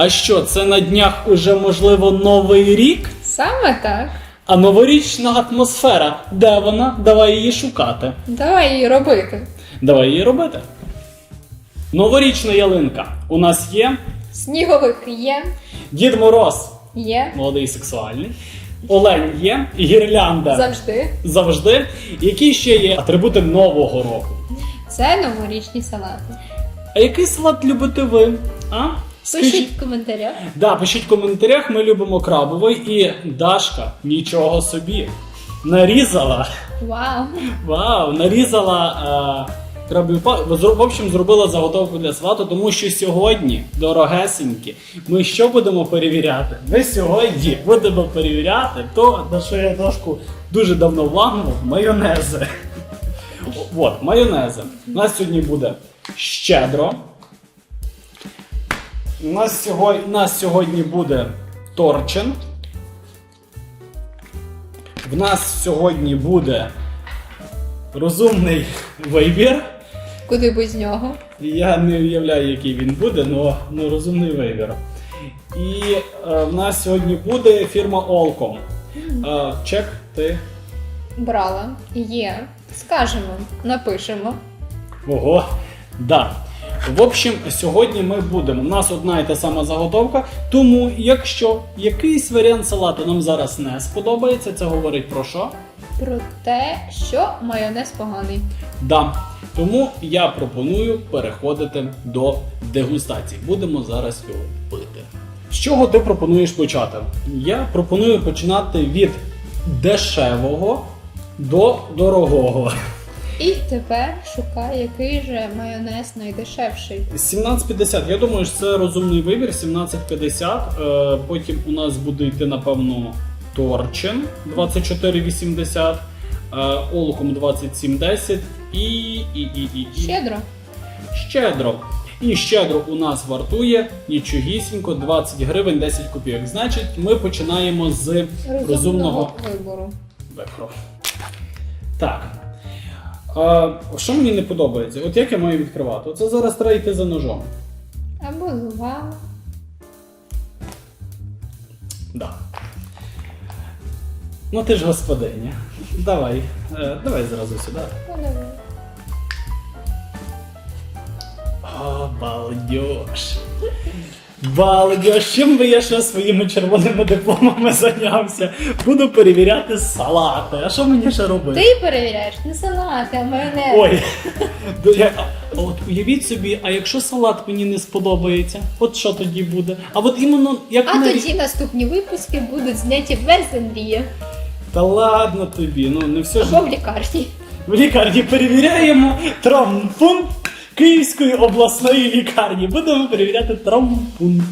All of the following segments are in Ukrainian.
А що, це на днях уже можливо новий рік? Саме так. А новорічна атмосфера, де вона? Давай її шукати. Давай її робити. Давай її робити. Новорічна ялинка. У нас є Сніговик є, Дід Мороз, є. молодий і сексуальний. Олень є, гірлянда Завжди. завжди. Які ще є атрибути Нового року? Це новорічні салати. А який салат любите ви? А? Пишіть в коментарях. Да, пишіть в коментарях, ми любимо крабовий і Дашка нічого собі. Нарізала. Вау! Вау, нарізала е, крабові па. В общем, зробила заготовку для салату, тому що сьогодні, дорогесенькі, ми що будемо перевіряти? Ми сьогодні будемо перевіряти то, на що я Дашку дуже давно влагнув, майонези. От, майонези. У нас сьогодні буде щедро. У нас сьогодні, у нас сьогодні буде торчин. В нас сьогодні буде розумний вибір. Куди без нього? Я не уявляю, який він буде, але розумний вибір. І е, в нас сьогодні буде фірма Olcom. Е, чек ти. Брала. Є. Скажемо, напишемо. Ого. Да. В общем, сьогодні ми будемо. У нас одна і та сама заготовка. Тому, якщо якийсь варіант салату нам зараз не сподобається, це говорить про що? Про те, що майонез поганий. Да. Тому я пропоную переходити до дегустації. Будемо зараз його пити. З чого ти пропонуєш почати? Я пропоную починати від дешевого до дорогого. І тепер шукай, який же майонез найдешевший. 17,50. Я думаю, що це розумний вибір. 17,50. Е, Потім у нас буде йти, напевно, Торчин 24,80, е, Олком 27,10 і, і, і, і, і. Щедро. Щедро. І щедро у нас вартує нічогісінько 20 гривень 10 копійок. Значить, ми починаємо з розумного Розумного вибору. векро. Так. А, що мені не подобається? От як я маю відкривати? Оце зараз треба йти за ножом. Або зубами. Да. Ну ти ж господиня. Давай. Е, давай зразу сюди. Ну, давай. О, балдеж. Балдеж, чим би я ще своїми червоними дипломами зайнявся? Буду перевіряти салати. А що мені ще робити? Ти перевіряєш не салати, а майонез. Ой, я- а от уявіть собі, а якщо салат мені не сподобається, от що тоді буде? А от іменно як А на- тоді наступні випуски будуть зняті без Андрія. Та ладно тобі, ну не все ж Або в лікарні. в лікарні перевіряємо травмпункт Київської обласної лікарні. Будемо перевіряти травмпункт.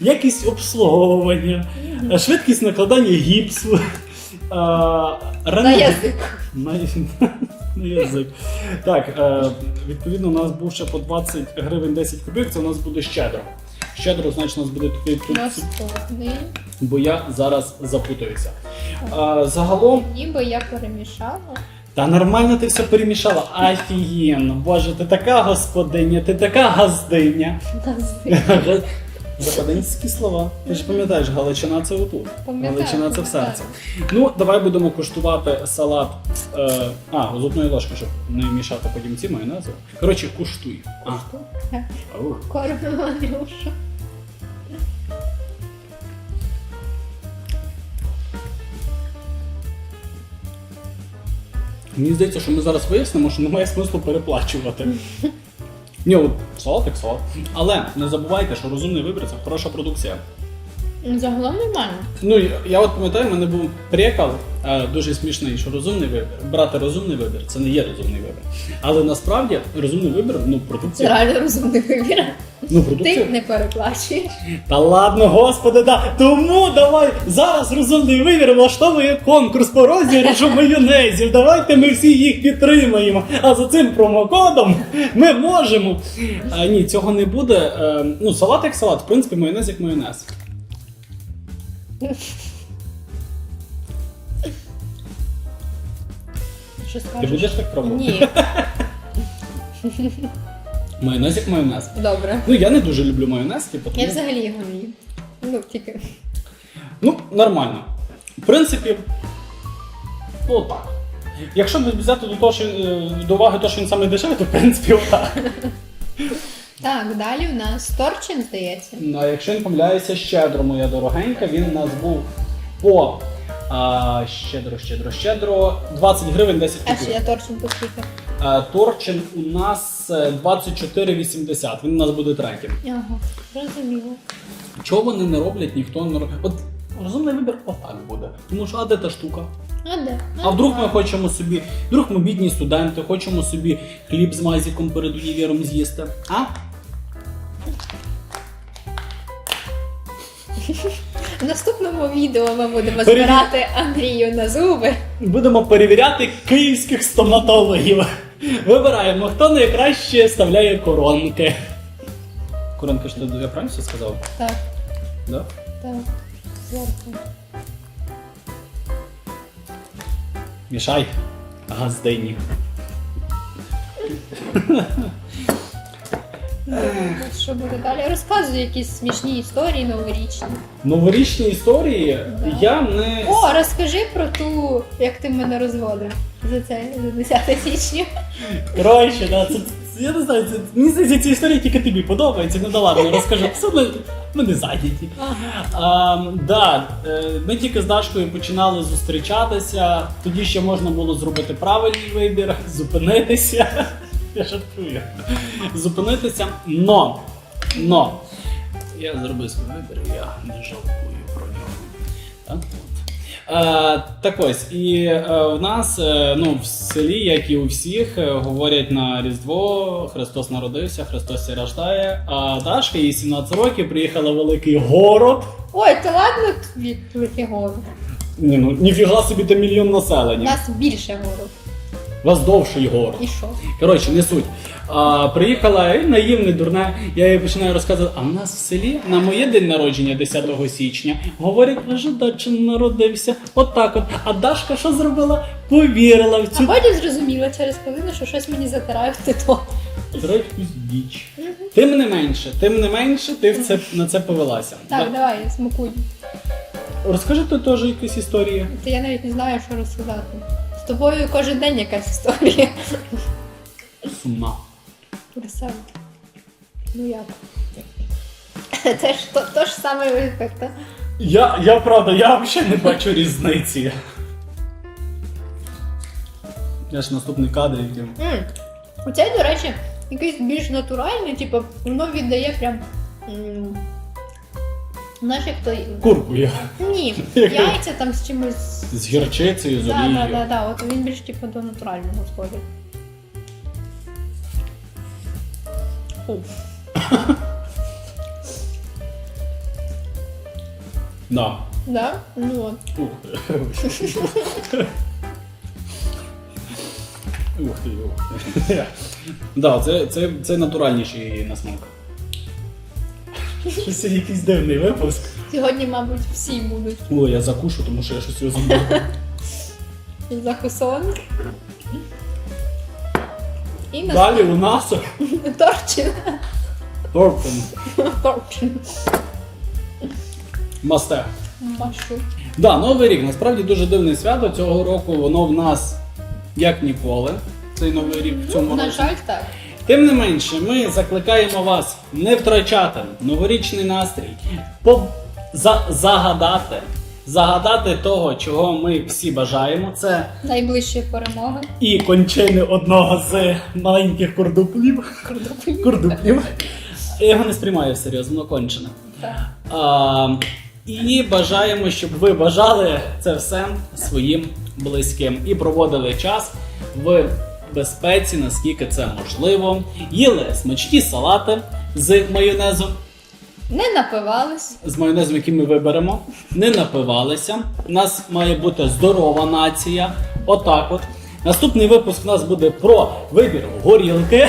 Якість обслуговування, швидкість накладання гіпсу. а, На язик. На, на язик. Так, е, відповідно, у нас був ще по 20 гривень 10 копійок, це у нас буде щедро. Щедро, значить, у нас буде такий тут, Наступний. бо я зараз запутаюся. Е, загалом, Ніби я перемішала. Та нормально ти все перемішала. Офігенно. Боже, ти така господиня, ти така газдиня. Западенські слова. Ти ж пам'ятаєш, Галичина це отут. Галичина це в серці. Ну, давай будемо куштувати салат. Е, а, з одної ложки, щоб не мішати потім ці майонези. Коротше, куштуй. А. Кормимо Андрюшу. Мені здається, що ми зараз вияснимо, що немає смислу переплачувати. Ні, от салат як салат. Але не забувайте, що розумний вибір це хороша продукція. Загалом нормально. Ну, я- я от пам'ятаю, в мене був прикол е, дуже смішний, що розумний вибір. Брати розумний вибір це не є розумний вибір. Але насправді розумний вибір, ну, Це продукція. реально розумний вибір. Ну, Ти не переплачуєш. Та ладно, господи, да. Тому давай зараз розумний вибір влаштовує конкурс по розіграшу майонезів. Давайте ми всі їх підтримаємо. А за цим промокодом ми можемо. А, ні, цього не буде. Е, ну, салат як салат, в принципі, майонез як майонез. Що Ти скажеш? будеш так пробувати? Ні. Майонез як майонез. Добре. Ну я не дуже люблю майонез, типу. Я тому- взагалі його не їм. Ну, тільки. Ну, нормально. В принципі, ну отак. Якщо взяти до того, що е, до уваги те, що він саме дешевий, то в принципі отак. Так, далі в нас торчин, здається. Ну, А якщо не помиляюся, щедро, моя дорогенька, він у нас був по а, щедро, щедро, щедро 20 гривень 10 А ще копійок. я торчин поскільки. А, Торчин у нас е, 24,80. Він у нас буде третім. Ага, зрозуміло. Чого вони не роблять, ніхто не робить. От розумний вибір отак буде. Тому що а де та штука? А де? А вдруг ми хочемо собі, вдруг ми бідні студенти, хочемо собі хліб з мазіком перед унівіром з'їсти. А? В наступному відео ми будемо збирати Андрію на зуби. Будемо перевіряти київських стоматологів. Вибираємо, хто найкраще вставляє коронки. Коронки ж ти я правильно все сказав? Так, Да? так. Зверху. Мішай. Газдині. Що буде далі? Розказуй якісь смішні історії новорічні. Новорічні історії Да. я не. О, розкажи про ту, як ти мене розводив за це за 10 січня. Коротше, да, це, це- я не знаю, це, мені здається, ці історії тільки тобі подобаються. Ну да ладно, розкажу. Все одно ми не зайняті. Да, е, ми тільки з Дашкою починали зустрічатися. Тоді ще можна було зробити правильний вибір, зупинитися. Я жартую. Зупинитися. Но, но. Я зробив свій вибір, я не жалкую про нього. Так, так ось, і е, в нас е, ну, в селі, як і у всіх, е, говорять на Різдво Христос народився, Христос ся рождає. А Дашка, їй 17 років, приїхала в великий город. Ой, то ладно тобі велике гору. Ні, ну ніфіга собі там мільйон У населення. нас більше гору. У вас довший город. І що? Коротше, не суть. А, приїхала і наївне, дурне. Я їй починаю розказувати, а в нас в селі на моє день народження 10 січня говорять, вже народився. Отак от. А Дашка що зробила? Повірила в А цю потім зрозуміла через хвилину, що щось мені затирають не то. третю діч. Тим не менше, тим не менше, ти в це, на це повелася. Так, Да. давай, смакуй. Розкажи ти теж якусь історію. Та я навіть не знаю, що розказати. Тобою кожен день якась історія. Сумна. Красава. Ну як? Це ж то, то ж саме ефект, так? Я, я правда, я взагалі не бачу різниці. Я ж наступний кадр, яким. М, Оце, до речі, якийсь більш натуральний, типу, воно віддає прям. м, Знаєш, як то. Куркою. Ні, яйця там з чимось. З гірчицею, з олією. так, так, так. От він більш типу до натурального сходить. Да. Да? Ну от. Ух ти. Ух ти. Да, це натуральніший на смак. Щось це якийсь дивний випуск. Сьогодні, мабуть, всі будуть О, я закушу, тому що я щось розумію. за хусон. І на Далі у нас торчин. Торпен Торчин. Масте. Машу. Да, новий рік. Насправді дуже дивне свято. Цього року воно в нас як ніколи. Цей новий рік в цьому На році. жаль, так. Тим не менше, ми закликаємо вас не втрачати новорічний настрій, по... за... загадати, загадати того, чого ми всі бажаємо. Це Найближчі перемоги. і кончини одного з маленьких кордуплів. Кордуплів. Я його не сприймаю всерйоз, воно кончене. А, і бажаємо, щоб ви бажали це все своїм близьким і проводили час в безпеці, наскільки це можливо. Їли смачні салати з майонезом, Не напивались. з майонезом, який ми виберемо, не напивалися. У нас має бути здорова нація. Отак от. Наступний випуск у нас буде про вибір горілки.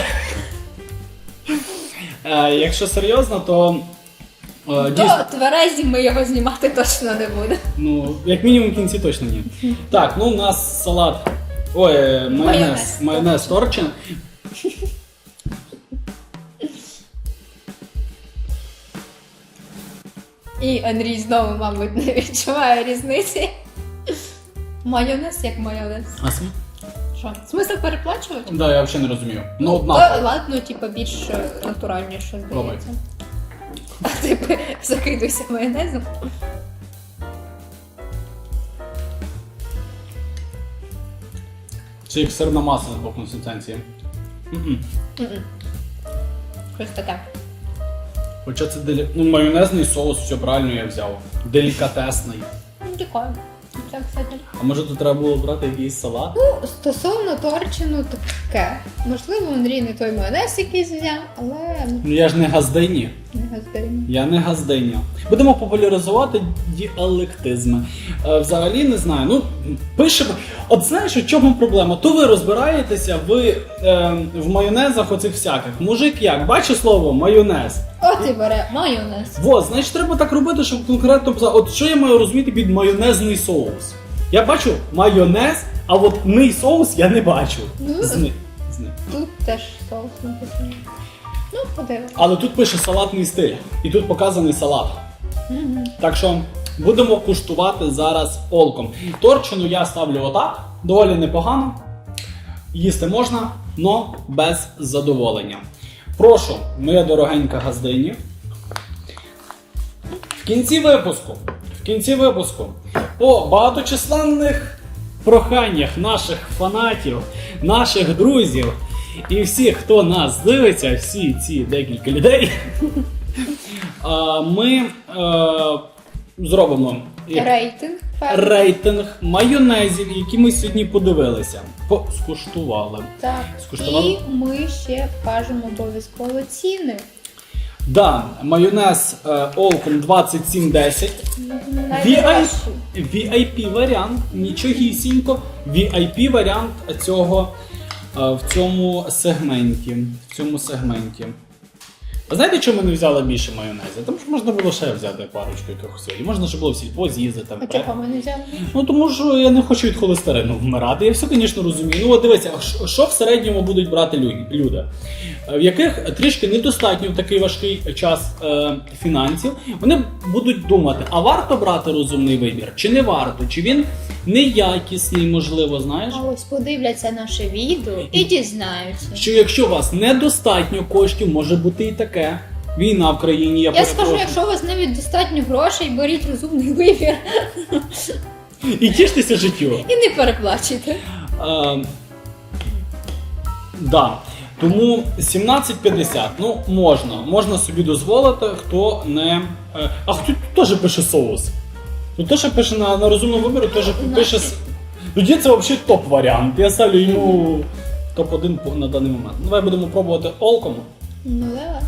Е, Якщо серйозно, то е, дійсно. До тверезі ми його знімати точно не будемо. Ну, як мінімум в кінці точно ні. Так, ну у нас салат. Ой, е, майонез. Майонез. Майонез торчин. І Андрій знову, мабуть, не відчуває різниці. Майонез як майонез. А см? Що? Смисл переплачувати? Да, я взагалі не розумію. Ну, ну Та, е, ладно, типа більш е, натуральніше Пробуй. здається. А ти закидуйся майонезом. Це як сирна маса по консистенції. Мгм. М-м. Щось таке. Хоча це делі... ну, майонезний соус, все правильно я взяв. Делікатесний. Ну, Дякую. Це, кстати. А може тут треба було брати якийсь салат? Ну, стосовно торчину, таке. Можливо, Андрій не той майонез якийсь взяв, але Ну я ж не газдині. Не газдині. Я не газдиня. Будемо популяризувати діалектизми. Е, взагалі не знаю. Ну, пишемо. От знаєш, у чому проблема? То ви розбираєтеся ви е, в майонезах оцих всяких. Мужик як? Бачиш слово майонез. От і бере майонез. Во, значить, треба так робити, щоб конкретно писати. От що я маю розуміти під майонезний соус? Я бачу майонез, а от ний соус я не бачу. Ну. Зни. Зни. Тут теж соус написано. Ну, подивимось. Але тут пише салатний стиль, і тут показаний салат. Мгм. Так що будемо куштувати зараз олком. Торчину я ставлю отак, доволі непогано. Їсти можна, але без задоволення. Прошу, моя дорогенька газдині. В кінці випуску, в кінці випуску, по багаточисленних проханнях наших фанатів, наших друзів і всіх, хто нас дивиться, всі ці декілька людей. Ми зробимо Рейтинг. рейтинг майонезів, які ми сьогодні подивилися. Скуштували. Так. Скуштували? І ми ще вкажемо обов'язково ціни. Да, майонез Олком 2710. VIP варіант, нічогісінько. VIP варіант цього в цьому сегменті. В цьому сегменті. А знаєте, чому ми не взяли більше майонезу? Тому що можна було ще взяти парочку якихось. І можна ще було в сільпо з'їздити. там, А чого ми не взяли? Ну тому що я не хочу від холестерину вмирати. Я все, звісно, розумію. Ну от дивися, що- що в середньому будуть брати лю- люди, е, в яких трішки недостатньо в такий важкий час е, фінансів. Вони будуть думати, а варто брати розумний вибір, чи не варто, чи він неякісний, можливо, знаєш. А ось подивляться наше відео і дізнаються. Що якщо у вас недостатньо коштів, може бути і таке. Війна в країні, я, Я скажу, перепрошую. якщо у вас навіть достатньо грошей, беріть розумний вибір І тіштеся життю. і не переплачуйте. Е, да. Тому 17,50, ну можна, можна собі дозволити, хто не. е, а хто тут теж пише соус? Тут теж пише на, на розумному виборі, теж пише. с- Тоді це взагалі топ-варіант. Я ставлю йому топ-1 по- на даний момент. Давай будемо пробувати олком. Ну давай.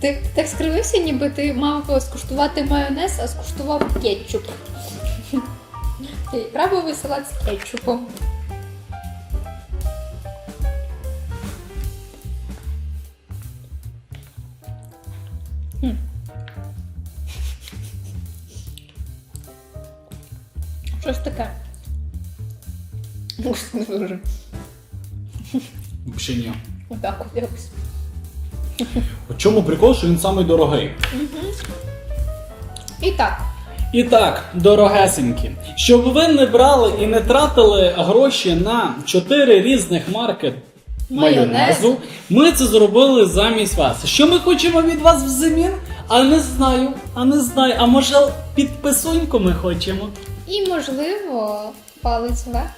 Ти? Так скривився, ніби ти мав скуштувати майонез, а скуштував кетчуп. Крабовий салат з кетчупом. Щось таке. Може, не дуже. Взагалі ні. Отак от якось. У чому прикол, що він самий дорогий? І так, І так, дорогесенькі, щоб ви не брали і не тратили гроші на 4 різних марки майонезу, Майонезу. ми це зробили замість вас. Що ми хочемо від вас взамін? А не знаю, а не знаю. А може підписуньку ми хочемо? і можливо, палець вверх.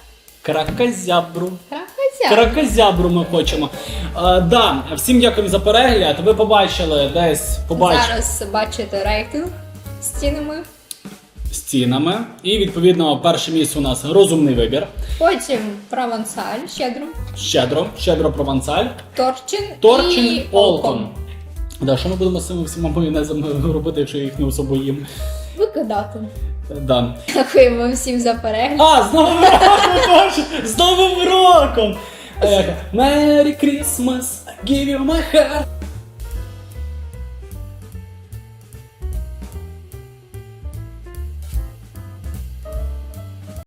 Кракозябру. Кракозя. Кракозябру ми хочемо. А, да, всім дякуємо за перегляд. Ви побачили десь побачили. Зараз бачите рейтинг з цінами. стінами. І відповідно перше місце у нас розумний вибір. Потім провансаль, щедро, Щедро, щедро провансаль. торчин, Торчин і Олкон. Да, що ми будемо з цими всіма майонезами робити, якщо я їх не особо їм? Викидати. Да. Дякуємо всім за перегляд. А, з Новим роком! Боже! З Новим роком! Е, Merry Christmas, give you my heart.